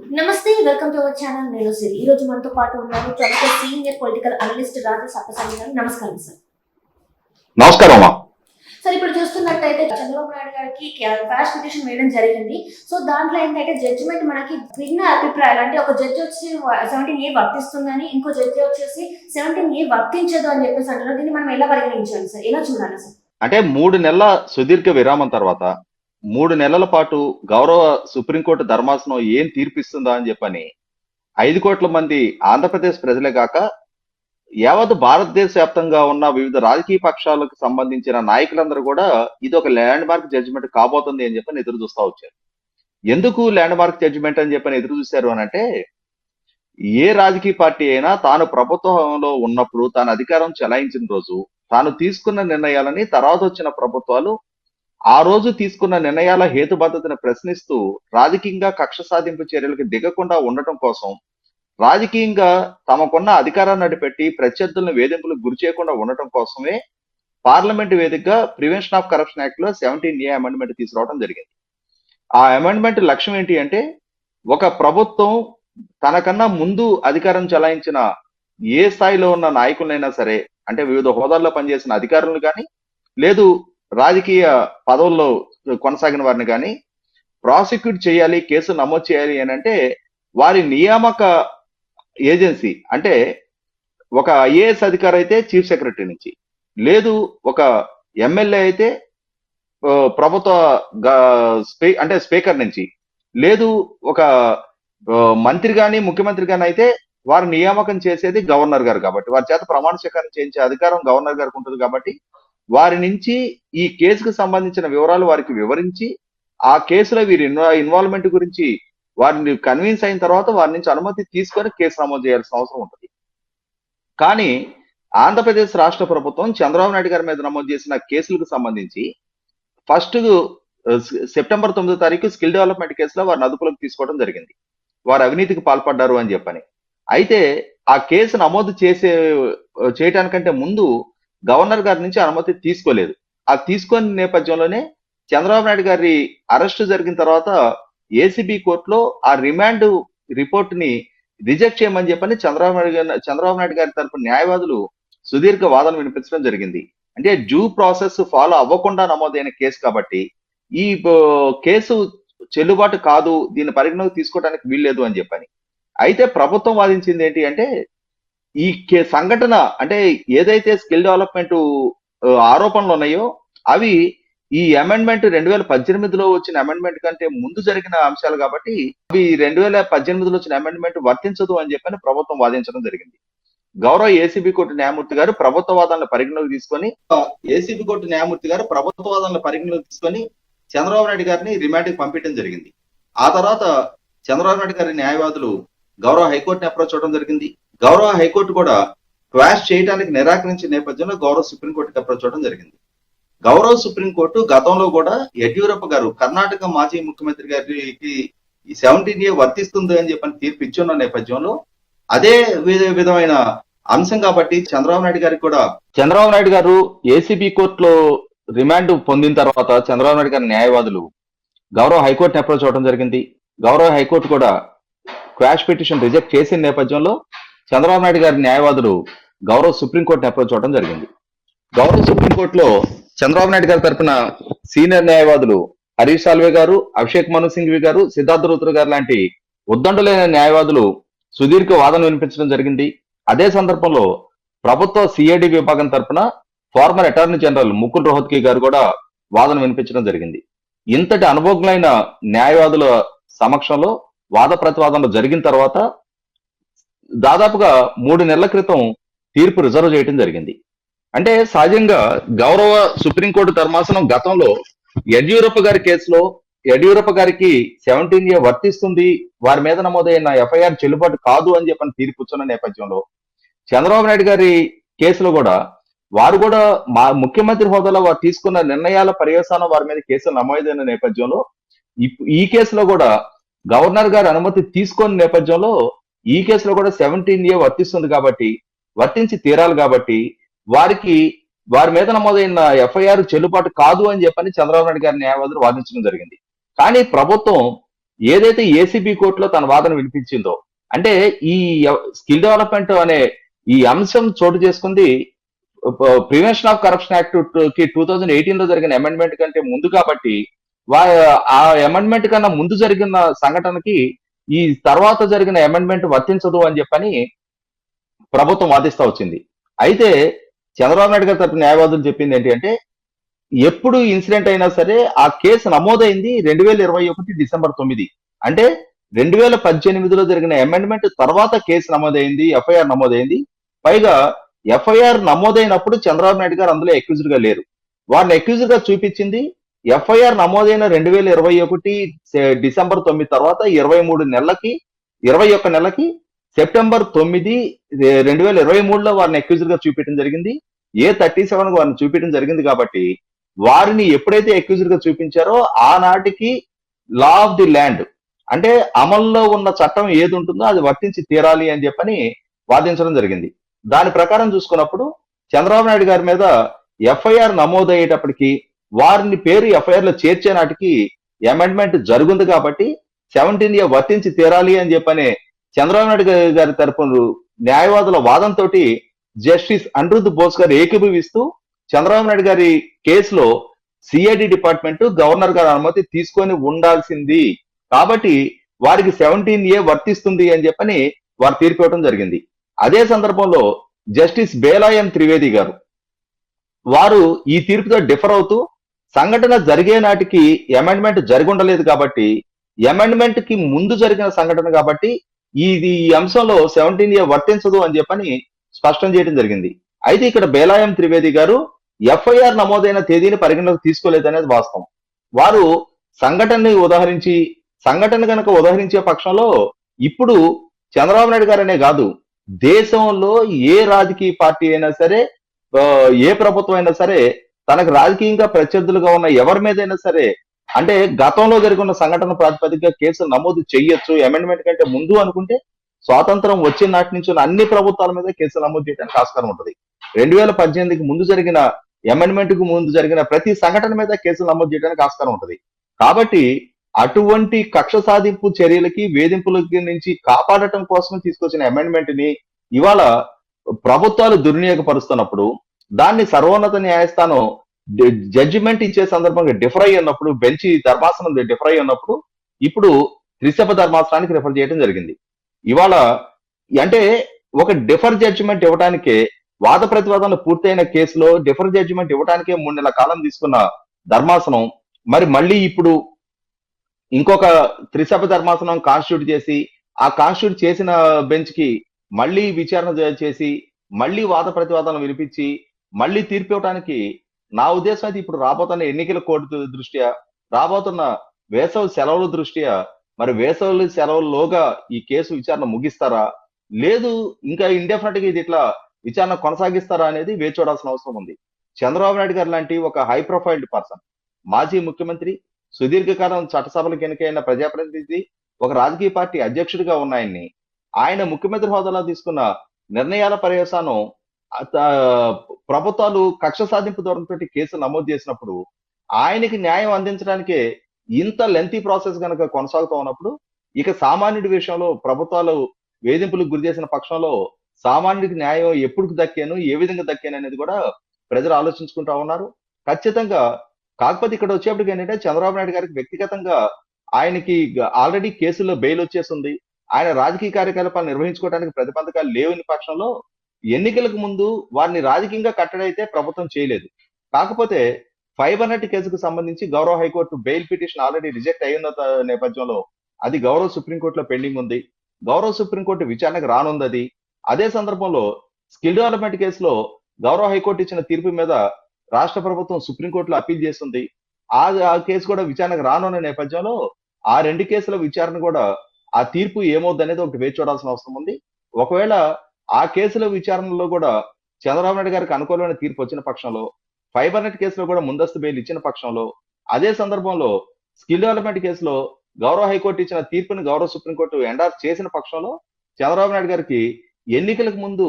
నమస్తే welcome to our channel నేను సిరి. ఈ రోజు మనతో పాటు ఉన్నారు ప్రముఖ senior political analyst Raja Sappasani garu నమస్కారం సార్. నమస్కారం సార్ ఇప్పుడు చూస్తున్నట్టయితే చంద్రబాబు నాయుడు గారికి పిటిషన్ వేయడం జరిగింది. సో దాంట్లో ఏంటంటే జడ్జిమెంట్ మనకి భిన్న అభిప్రాయాలు అంటే ఒక జడ్జి వచ్చి సెవెంటీన్ ఏ వర్తిస్తుందని ఇంకో జడ్జి వచ్చేసి సెవెంటీన్ ఏ వర్తించదు అని చెప్పేసి అంటున్నారు. దీన్ని మనం ఎలా పరిగణించాలి సార్? ఎలా చూడాలి సార్? అంటే మూడు నెలల సుదీర్ఘ విరామం తర్వాత మూడు నెలల పాటు గౌరవ సుప్రీంకోర్టు ధర్మాసనం ఏం తీర్పిస్తుందా అని చెప్పని ఐదు కోట్ల మంది ఆంధ్రప్రదేశ్ ప్రజలే కాక యావత్ భారతదేశ వ్యాప్తంగా ఉన్న వివిధ రాజకీయ పక్షాలకు సంబంధించిన నాయకులందరూ కూడా ఇది ఒక ల్యాండ్ మార్క్ జడ్జిమెంట్ కాబోతుంది అని చెప్పని ఎదురు చూస్తూ వచ్చారు. ఎందుకు ల్యాండ్ మార్క్ జడ్జిమెంట్ అని చెప్పని ఎదురు చూశారు అని అంటే ఏ రాజకీయ పార్టీ అయినా తాను ప్రభుత్వంలో ఉన్నప్పుడు తాను అధికారం చెలాయించిన రోజు తాను తీసుకున్న నిర్ణయాలని తర్వాత వచ్చిన ప్రభుత్వాలు ఆ రోజు తీసుకున్న నిర్ణయాల హేతుబద్ధతను ప్రశ్నిస్తూ రాజకీయంగా కక్ష సాధింపు చర్యలకు దిగకుండా ఉండటం కోసం రాజకీయంగా తమకున్న అధికారాన్ని అడిపెట్టి ప్రత్యర్థులను వేధింపులకు గురి చేయకుండా ఉండటం కోసమే పార్లమెంట్ వేదికగా ప్రివెన్షన్ ఆఫ్ కరప్షన్ యాక్ట్లో సెవెంటీన్ ఏ అమెండ్మెంట్ తీసుకురావడం జరిగింది. ఆ అమెండ్మెంట్ లక్ష్యం ఏంటి అంటే ఒక ప్రభుత్వం తనకన్నా ముందు అధికారం చెలాయించిన ఏ స్థాయిలో ఉన్న నాయకులైనా సరే అంటే వివిధ హోదాల్లో పనిచేసిన అధికారులను కానీ లేదు రాజకీయ పదవుల్లో కొనసాగిన వారిని కానీ ప్రాసిక్యూట్ చేయాలి కేసు నమోదు చేయాలి అని అంటే వారి నియామక ఏజెన్సీ అంటే ఒక ఐఏఎస్ అధికారి అయితే చీఫ్ సెక్రటరీ నుంచి లేదు ఒక ఎమ్మెల్యే అయితే ప్రభుత్వ స్పీ- అంటే స్పీకర్ నుంచి లేదు ఒక మంత్రి కానీ ముఖ్యమంత్రి కానీ అయితే వారు నియామకం చేసేది గవర్నర్ గారు కాబట్టి వారి చేత ప్రమాణ స్వీకారం చేయించే అధికారం గవర్నర్ గారికి ఉంటుంది కాబట్టి వారి నుంచి ఈ కేసుకు సంబంధించిన వివరాలు వారికి వివరించి ఆ కేసులో వీరి ఇన్వాల్వ్మెంట్ గురించి వారిని కన్విన్స్ అయిన తర్వాత వారి నుంచి అనుమతి తీసుకొని కేసు నమోదు చేయాల్సిన అవసరం ఉంటుంది. కానీ ఆంధ్రప్రదేశ్ రాష్ట్ర ప్రభుత్వం చంద్రబాబు నాయుడు గారి మీద నమోదు చేసిన కేసులకు సంబంధించి ఫస్ట్ సెప్టెంబర్ తొమ్మిదో తారీఖు స్కిల్ డెవలప్మెంట్ కేసులో వారిని అదుపులోకి తీసుకోవడం జరిగింది. వారు అవినీతికి పాల్పడ్డారు అని చెప్పని. అయితే ఆ కేసు నమోదు చేసే చేయటానికంటే ముందు గవర్నర్ గారి నుంచి అనుమతి తీసుకోలేదు. ఆ తీసుకొని నేపథ్యంలోనే చంద్రబాబు నాయుడు గారి అరెస్ట్ జరిగిన తర్వాత ఏసీబీ కోర్టులో ఆ రిమాండ్ రిపోర్ట్ని రిజెక్ట్ చేయమని చెప్పని చంద్రబాబు నాయుడు గారి చంద్రబాబు నాయుడు గారి తరపు న్యాయవాదులు సుదీర్ఘ వాదన వినిపించడం జరిగింది. అంటే డ్యూ ప్రాసెస్ ఫాలో అవ్వకుండా నమోదైన కేసు కాబట్టి ఈ కేసు చెల్లుబాటు కాదు దీని పరిగణలోకి తీసుకోవడానికి వీల్లేదు అని చెప్పని. అయితే ప్రభుత్వం వాదించింది ఏంటి అంటే ఈ కే- సంఘటన అంటే ఏదైతే స్కిల్ డెవలప్మెంట్ ఆరోపణలు ఉన్నాయో అవి ఈ అమెండ్మెంట్ రెండు వేల పద్దెనిమిదిలో వచ్చిన అమెండ్మెంట్ కంటే ముందు జరిగిన అంశాలు కాబట్టి అవి రెండు వేల పద్దెనిమిదిలో వచ్చిన అమెండ్మెంట్ వర్తించదు అని చెప్పని ప్రభుత్వం వాదించడం జరిగింది. గౌరవ ఏసీబీ కోర్టు న్యాయమూర్తి గారు ప్రభుత్వ వాదనలు పరిగణలోకి తీసుకొని ఏసీబీ కోర్టు న్యాయమూర్తి గారు ప్రభుత్వ వాదనలు పరిగణలోకి తీసుకొని చంద్రబాబు నాయుడు గారిని రిమాండ్కి పంపించడం జరిగింది. ఆ తర్వాత చంద్రబాబు నాయుడు గారి న్యాయవాదులు గౌరవ హైకోర్టుని అప్రోచ్ అవడం జరిగింది. గౌరవ హైకోర్టు కూడా క్వాష్ చేయడానికి నిరాకరించిన నేపథ్యంలో గౌరవ సుప్రీంకోర్టుకి అప్రోచ్ అవడం జరిగింది. గౌరవ సుప్రీంకోర్టు గతంలో కూడా యడ్యూరప్ప గారు కర్ణాటక మాజీ ముఖ్యమంత్రి గారికి ఈ సెవెంటీన్ ఏ వర్తిస్తుంది అని చెప్పని తీర్పు ఇచ్చున్న నేపథ్యంలో అదే విధమైన అంశం కాబట్టి చంద్రబాబు నాయుడు గారికి కూడా చంద్రబాబు నాయుడు గారు ఏసీబీ కోర్టులో రిమాండ్ పొందిన తర్వాత చంద్రబాబు నాయుడు గారి న్యాయవాదులు గౌరవ హైకోర్టుని అప్రోచ్ అవడం జరిగింది. గౌరవ హైకోర్టు కూడా క్వాష్ పిటిషన్ రిజెక్ట్ చేసిన నేపథ్యంలో చంద్రబాబు నాయుడు గారి న్యాయవాదులు గౌరవ సుప్రీంకోర్టుని అప్రోచ్ అవడం జరిగింది. గౌరవ సుప్రీంకోర్టులో చంద్రబాబు నాయుడు గారి తరఫున సీనియర్ న్యాయవాదులు హరీష్ సాల్వే గారు అభిషేక్ మను సింఘ్వి గారు సిద్ధార్థ రుతురు గారు లాంటి ఉద్దండులైన న్యాయవాదులు సుదీర్ఘ వాదన వినిపించడం జరిగింది. అదే సందర్భంలో ప్రభుత్వ సిఐడి విభాగం తరపున former attorney general Mukul Rohatgi garu కూడా వాదన వినిపించడం జరిగింది. ఇంతటి అనుభవజ్ఞులైన న్యాయవాదుల సమక్షంలో వాద ప్రతివాదనలు జరిగిన తర్వాత దాదాపుగా మూడు నెలల క్రితం తీర్పు రిజర్వ్ చేయడం జరిగింది. అంటే సహజంగా గౌరవ సుప్రీంకోర్టు ధర్మాసనం గతంలో యడ్యూరప్ప గారి కేసులో యడ్యూరప్ప గారికి సెవెంటీన్ ఏ వర్తిస్తుంది వారి మీద నమోదైన ఎఫ్ఐఆర్ చెల్లుబాటు కాదు అని చెప్పని తీర్పు ఇచ్చిన నేపథ్యంలో చంద్రబాబు నాయుడు గారి కేసులో కూడా వారు కూడా మా ముఖ్యమంత్రి హోదాలో వారు తీసుకున్న నిర్ణయాల పర్యవసానం వారి మీద కేసులు నమోదైన నేపథ్యంలో ఈ కేసులో కూడా గవర్నర్ గారి అనుమతి తీసుకున్న నేపథ్యంలో ఈ కేసులో కూడా సెవెంటీన్ ఏ వర్తిస్తుంది కాబట్టి వర్తించి తీరాలి కాబట్టి వారికి వారి మీద నమోదైన ఎఫ్ఐఆర్ చెల్లుబాటు కాదు అని చెప్పని చంద్రబాబు నాయుడు గారి న్యాయవాదులు వాదించడం జరిగింది. కానీ ప్రభుత్వం ఏదైతే ఏసీబీ కోర్టులో తన వాదన వినిపించిందో అంటే ఈ స్కిల్ డెవలప్మెంట్ అనే ఈ అంశం చోటు చేసుకుంది ప్రివెన్షన్ ఆఫ్ కరప్షన్ యాక్ట్కి టూ థౌజండ్ ఎయిటీన్లో జరిగిన అమెండ్మెంట్ కంటే ముందు కాబట్టి ఆ అమెండ్మెంట్ కన్నా ముందు జరిగిన సంఘటనకి ఈ తర్వాత జరిగిన అమెండ్మెంట్ వర్తించదు అని చెప్పని ప్రభుత్వం వాదిస్తూ వచ్చింది. అయితే చంద్రబాబు నాయుడు గారి తరపు న్యాయవాదులు చెప్పింది ఏంటి అంటే ఎప్పుడు ఇన్సిడెంట్ అయినా సరే ఆ కేసు నమోదైంది రెండు వేల ఇరవై ఒకటి డిసెంబర్ తొమ్మిది. అంటే రెండు వేల పద్దెనిమిదిలో జరిగిన అమెండ్మెంట్ తర్వాత కేసు నమోదైంది ఎఫ్ఐఆర్ నమోదైంది. పైగా ఎఫ్ఐఆర్ నమోదైనప్పుడు చంద్రబాబు నాయుడు గారు అందులో అక్యూజ్డ్గా లేరు. వారిని అక్యూజ్డ్గా చూపించింది ఎఫ్ఐఆర్ నమోదైన రెండు వేల ఇరవై ఒకటి డిసెంబర్ తొమ్మిది తర్వాత ఇరవై మూడు నెలలకి ఇరవై ఒక్క నెలకి సెప్టెంబర్ తొమ్మిది రెండు వేల ఇరవై మూడులో వారిని అక్యూజ్డ్గా చూపించడం జరిగింది. ఏ థర్టీ సెవెన్ వారిని చూపించడం జరిగింది కాబట్టి వారిని ఎప్పుడైతే అక్యూజ్డ్గా చూపించారో ఆనాటికి లా ఆఫ్ ది ల్యాండ్ అంటే అమల్లో ఉన్న చట్టం ఏది ఉంటుందో అది వర్తించి తీరాలి అని చెప్పని వాదించడం జరిగింది. దాని ప్రకారం చూసుకున్నప్పుడు చంద్రబాబు నాయుడు గారి మీద ఎఫ్ఐఆర్ నమోదయ్యేటప్పటికి వారిని పేరు ఎఫ్ఐఆర్లో చేర్చే నాటికి అమెండ్మెంట్ జరుగుంది కాబట్టి సెవెంటీన్ ఇయర్ వర్తించి తీరాలి అని చెప్పని చంద్రబాబు నాయుడు గారి- గారి తరపున న్యాయవాదుల వాదంతో జస్టిస్ అనిరుద్ బోస్ గారు ఏకీభవిస్తూ చంద్రబాబు నాయుడు గారి కేసులో సిఐడి డిపార్ట్మెంట్ గవర్నర్ గారి అనుమతి తీసుకొని ఉండాల్సింది. కాబట్టి వారికి సెవెంటీన్ ఏ వర్తిస్తుంది అని చెప్పని వారు తీర్పు ఇవ్వడం జరిగింది. అదే సందర్భంలో జస్టిస్ బేలాయం త్రివేది గారు వారు ఈ తీర్పుతో డిఫర్ అవుతూ సంఘటన జరిగే నాటికి అమెండ్మెంట్ జరిగి ఉండలేదు కాబట్టి అమెండ్మెంట్కి ముందు జరిగిన సంఘటన కాబట్టి ఇది ఈ అంశంలో సెవెంటీన్ ఏ వర్తించదు అని చెప్పని స్పష్టం చేయడం జరిగింది. అయితే ఇక్కడ బేలాయం త్రివేది గారు ఎఫ్ఐఆర్ నమోదైన తేదీని పరిగణలోకి తీసుకోలేదనేది వాస్తవం. వారు సంఘటనని ఉదాహరించి సంఘటన కనుక ఉదాహరించే పక్షంలో ఇప్పుడు చంద్రబాబు నాయుడు గారనే కాదు దేశంలో ఏ రాజకీయ పార్టీ అయినా సరే ఏ ప్రభుత్వం అయినా సరే తనకు రాజకీయంగా ప్రత్యర్థులుగా ఉన్న ఎవరి మీదైనా సరే అంటే గతంలో జరిగిన సంఘటన ప్రాతిపదికగా కేసు నమోదు చేయొచ్చు అమెండ్మెంట్ కంటే ముందు అనుకుంటే స్వాతంత్రం వచ్చిన నాటి నుంచి అన్ని ప్రభుత్వాల మీద కేసులు నమోదు చేయడానికి ఆస్కారం ఉంటుంది. రెండు వేల పద్దెనిమిదికి ముందు జరిగిన అమెండ్మెంట్కు ముందు జరిగిన ప్రతి సంఘటన మీద కేసులు నమోదు చేయడానికి ఆస్కారం ఉంటుంది. కాబట్టి అటువంటి కక్ష సాధింపు చర్యలకి వేధింపులకి నుంచి కాపాడటం కోసం తీసుకొచ్చిన అమెండ్మెంట్ని ఇవాళ ప్రభుత్వాలు దుర్వినియోగపరుస్తున్నప్పుడు దాన్ని సర్వోన్నత న్యాయస్థానం జడ్జిమెంట్ ఇచ్చే సందర్భంగా డిఫర్ అయ్యి ఉన్నప్పుడు బెంచ్ ధర్మాసనం డిఫర్ అయ్యి ఉన్నప్పుడు ఇప్పుడు త్రిసభ ధర్మాసనానికి రిఫర్ చేయడం జరిగింది. ఇవాళ అంటే ఒక డిఫర్ జడ్జిమెంట్ ఇవ్వడానికే వాద ప్రతివాదనలు పూర్తయిన కేసులో డిఫర్ జడ్జిమెంట్ ఇవ్వడానికే మూడు నెలల కాలం తీసుకున్న ధర్మాసనం మరి మళ్ళీ ఇప్పుడు ఇంకొక త్రిసభ ధర్మాసనం కాన్స్టిట్యూట్ చేసి ఆ కాన్స్టిట్యూట్ చేసిన బెంచ్కి మళ్ళీ విచారణ చేసి మళ్ళీ వాద ప్రతివాదనలు వినిపించి మళ్ళీ తీర్పు ఇవ్వడానికి నా ఉద్దేశం అయితే ఇప్పుడు రాబోతున్న ఎన్నికల కోడ్ దృష్ట్యా రాబోతున్న వేసవి సెలవుల దృష్ట్యా మరి వేసవి సెలవుల్లోగా ఈ కేసు విచారణ ముగిస్తారా? లేదు ఇంకా ఇండెఫినెట్గా ఇది ఇట్లా విచారణ కొనసాగిస్తారా అనేది వేచి చూడాల్సిన అవసరం ఉంది. చంద్రబాబు నాయుడు గారు లాంటి ఒక హై ప్రొఫైల్డ్ పర్సన్ మాజీ ముఖ్యమంత్రి సుదీర్ఘకాలం చట్టసభలకు ఎన్నికైన ప్రజాప్రతినిధి ఒక రాజకీయ పార్టీ అధ్యక్షుడిగా ఉన్నాయని ఆయన ముఖ్యమంత్రి హోదాలో తీసుకున్న నిర్ణయాల పర్యవసానం ప్రభుత్వాలు కక్ష సాధింపు ధోరణితో కేసు నమోదు చేసినప్పుడు ఆయనకి న్యాయం అందించడానికే ఇంత లెంతీ ప్రాసెస్ కనుక కొనసాగుతూ ఉన్నప్పుడు ఇక సామాన్యుడి విషయంలో ప్రభుత్వాలు వేధింపులకు గురి చేసిన పక్షంలో సామాన్యుడికి న్యాయం ఎప్పుడు దక్కాను ఏ విధంగా దక్కాను అనేది కూడా ప్రజలు ఆలోచించుకుంటా ఉన్నారు. ఖచ్చితంగా కాకపోతే ఇక్కడ వచ్చేప్పటికి ఏంటంటే చంద్రబాబు నాయుడు గారికి వ్యక్తిగతంగా ఆయనకి ఆల్రెడీ కేసుల్లో బెయిల్ వచ్చేసింది. ఆయన రాజకీయ కార్యకలాపాలు నిర్వహించుకోవడానికి ప్రతిబంధకాలు లేవని పక్షంలో. ఎన్నికలకు ముందు వారిని రాజకీయంగా కట్టడైతే ప్రభుత్వం చేయలేదు. కాకపోతే ఫైబర్ హండ్రెడ్ కేసుకు సంబంధించి గౌరవ high court bail petition already reject అయిన నేపథ్యంలో అది గౌరవ సుప్రీంకోర్టులో పెండింగ్ ఉంది. గౌరవ సుప్రీంకోర్టు విచారణకు రానుంది అది. అదే సందర్భంలో స్కిల్ డెవలప్మెంట్ కేసులో గౌరవ హైకోర్టు ఇచ్చిన తీర్పు మీద రాష్ట్ర ప్రభుత్వం సుప్రీంకోర్టులో అప్పీల్ చేస్తుంది. ఆ ఆ కేసు కూడా విచారణకు రానున్న నేపథ్యంలో ఆ రెండు కేసుల విచారణ కూడా ఆ తీర్పు ఏమవుద్ది అనేది ఒకటి వేచి చూడాల్సిన అవసరం ఉంది. ఒకవేళ ఆ కేసుల విచారణలో కూడా చంద్రబాబు నాయుడు గారికి అనుకూలమైన తీర్పు వచ్చిన పక్షంలో ఫైబర్ నెట్ కేసులో కూడా ముందస్తు బెయిల్ ఇచ్చిన పక్షంలో అదే సందర్భంలో స్కిల్ డెవలప్మెంట్ కేసులో గౌరవ హైకోర్టు ఇచ్చిన తీర్పుని గౌరవ సుప్రీంకోర్టు ఎండార్ చేసిన పక్షంలో చంద్రబాబు నాయుడు గారికి ఎన్నికలకు ముందు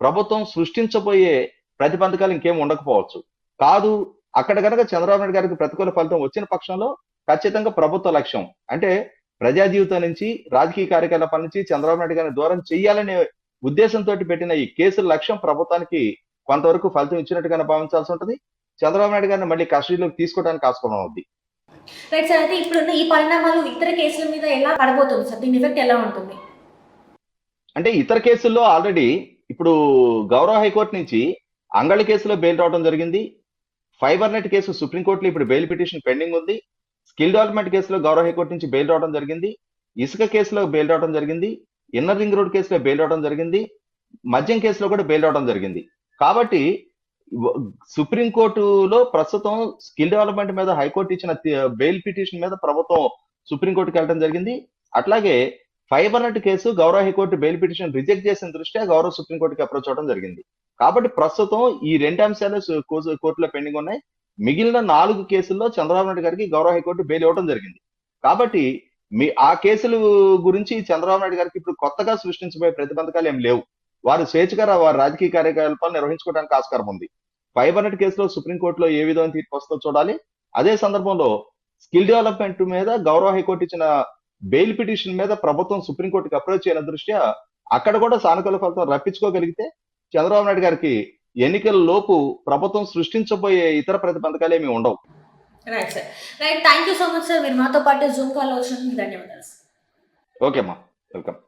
ప్రభుత్వం సృష్టించబోయే ప్రతిబంధకాలు ఇంకేం ఉండకపోవచ్చు. కాదు అక్కడ కనుక చంద్రబాబు నాయుడు గారికి ప్రతికూల ఫలితం వచ్చిన పక్షంలో ఖచ్చితంగా ప్రభుత్వ లక్ష్యం. అంటే ప్రజా జీవితం నుంచి రాజకీయ కార్యకలాపాల నుంచి చంద్రబాబు నాయుడు గారిని దూరం చేయాలనే ఉద్దేశంతో పెట్టిన ఈ కేసుల లక్ష్యం ప్రభుత్వానికి కొంతవరకు ఫలితం ఇచ్చినట్టుగానే భావించాల్సి ఉంటుంది. చంద్రబాబు నాయుడు గారిని మళ్ళీ కస్టడీలోకి తీసుకోవడానికి ఆస్పదం అవుద్ది రైట్ సార్ అయితే ఇప్పుడున్న ఈ పరిణామాలు ఇతర కేసుల మీద ఎలా పడబోతుంది సార్? దీని ఎఫెక్ట్ ఎలా ఉంటుంది? అంటే ఇతర కేసుల్లో ఆల్రెడీ ఇప్పుడు గౌరవ హైకోర్టు నుంచి అంగళి కేసులో బెయిల్ రావడం జరిగింది. ఫైబర్ నెట్ కేసు సుప్రీంకోర్టులో ఇప్పుడు బెయిల్ పిటిషన్ పెండింగ్ ఉంది. స్కిల్ డెవలప్మెంట్ కేసులో గౌరవ హైకోర్టు నుంచి బెయిల్ రావడం జరిగింది. ఇసుక కేసులో బెయిల్ రావడం జరిగింది. ఇన్నర్ రింగ్ రోడ్ కేసులో బెయిల్ రావడం జరిగింది మద్యం కేసులో కూడా బెయిల్ రావడం జరిగింది. కాబట్టి సుప్రీంకోర్టులో ప్రస్తుతం స్కిల్ డెవలప్మెంట్ మీద హైకోర్టు ఇచ్చిన బెయిల్ పిటిషన్ మీద ప్రభుత్వం సుప్రీంకోర్టుకి వెళ్ళడం జరిగింది. అట్లాగే ఫైబర్ నెట్ కేసు గౌరవ high court bail petition reject చేసిన దృష్ట్యా గౌరవ సుప్రీంకోర్టుకి అప్రోచ్ అవడం జరిగింది. కాబట్టి ప్రస్తుతం ఈ రెండు అంశాలు కోర్టులో పెండింగ్ ఉన్నాయి. మిగిలిన నాలుగు కేసుల్లో చంద్రబాబు నాయుడు గారికి గౌరవ హైకోర్టు బెయిల్ ఇవ్వడం జరిగింది. కాబట్టి మీ ఆ కేసులు గురించి చంద్రబాబు నాయుడు గారికి ఇప్పుడు కొత్తగా సృష్టించబోయే ప్రతిబంధకాలు ఏం లేవు. వారు స్వేచ్ఛగా వారి రాజకీయ కార్యకలాపాలు నిర్వహించుకోవడానికి ఆస్కారం ఉంది. ఫైబర్నెట్ కేసులో సుప్రీంకోర్టులో ఏ విధమైన తీర్పు వస్తుందో చూడాలి. అదే సందర్భంలో స్కిల్ డెవలప్మెంట్ మీద గౌరవ హైకోర్టు ఇచ్చిన బెయిల్ పిటిషన్ మీద ప్రభుత్వం సుప్రీంకోర్టుకి అప్రోచ్ అయిన దృష్ట్యా అక్కడ కూడా సానుకూల ఫలితం రప్పించుకోగలిగితే చంద్రబాబు నాయుడు గారికి ఎన్నికల లోపు ప్రభుత్వం సృష్టించబోయే ఇతర ప్రతిబంధకాలు ఏమి ఉండవు. Right sir right thank you so much sir మీరు మాతో పాటు జూమ్ కాల్ వచ్చినందుకు ధన్యవాదాలు సార్ ఓకేమ్మా వెల్కమ్